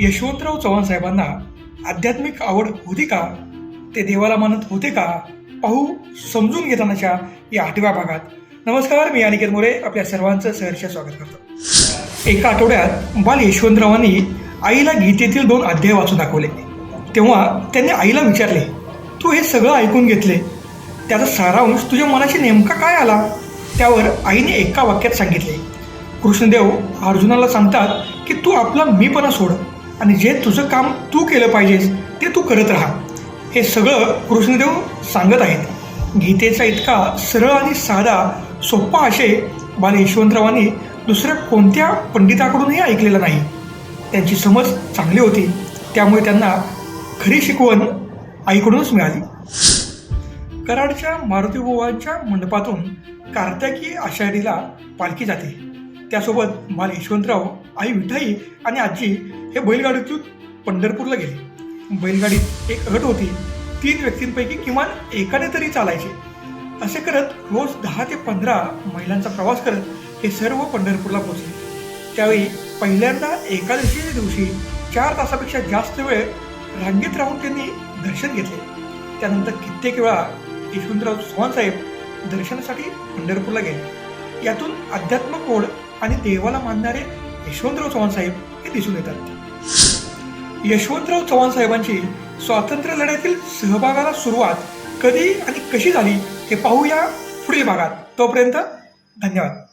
यशवंतराव चव्हाण साहेबांना आध्यात्मिक आवड होती का? ते देवाला मानत होते का? पाहू समजून घेतानाच्या या आठव्या भागात. नमस्कार मी अनिकेत मोरे आपल्या सर्वांचं सहर्ष स्वागत करतो. एका आठवड्यात बाल यशवंतरावांनी आईला गीतेतील दोन अध्याय वाचून दाखवले. तेव्हा त्यांनी आईला विचारले तू हे सगळं ऐकून घेतले? त्याचा सारांश तुझ्या मनाशी नेमका काय आला? त्यावर आईने एका वाक्यात सांगितले कृष्णदेव अर्जुनाला सांगतात की तू आपला मीपणा सोड. आणि जे तुझं काम तू केलं पाहिजेस ते तू करत राहा. हे सगळं कृष्णदेव सांगत आहेत. गीतेचा इतका सरळ आणि साधा सोप्पा आशय बाल यशवंतरावांनी दुसऱ्या कोणत्या पंडिताकडूनही ऐकलेला नाही. त्यांची समज चांगली होती. त्यामुळे त्यांना खरी शिकवण आईकडूनच मिळाली. कराडच्या मारुतीबुवांच्या मंडपातून कार्तिकी आषाढीला पालखी जाते. त्यासोबत बाल यशवंतराव आई विठाई आणि आजी हे बैलगाडीतून पंढरपूरला गेले. बैलगाडीत एक अट होती तीन व्यक्तींपैकी किमान एकाने तरी चालायचे. असे करत रोज दहा ते पंधरा महिलांचा प्रवास करत हे सर्व पंढरपूरला पोहोचले. त्यावेळी पहिल्यांदा एकादशीच्या दिवशी चार तासापेक्षा जास्त वेळ रांगेत राहून त्यांनी दर्शन घेतले. त्यानंतर कित्येक वेळा यशवंतराव चव्हाणसाहेब दर्शनासाठी पंढरपूरला गेले. यातून अध्यात्म कोड आणि देवाला मानणारे यशवंतराव चव्हाणसाहेब हे दिसून येतात. यशवंतराव चव्हाण साहेबांची स्वातंत्र्य लढ्यातील सहभागाला सुरुवात कधी आणि कशी झाली हे पाहूया पुढील भागात. तोपर्यंत धन्यवाद.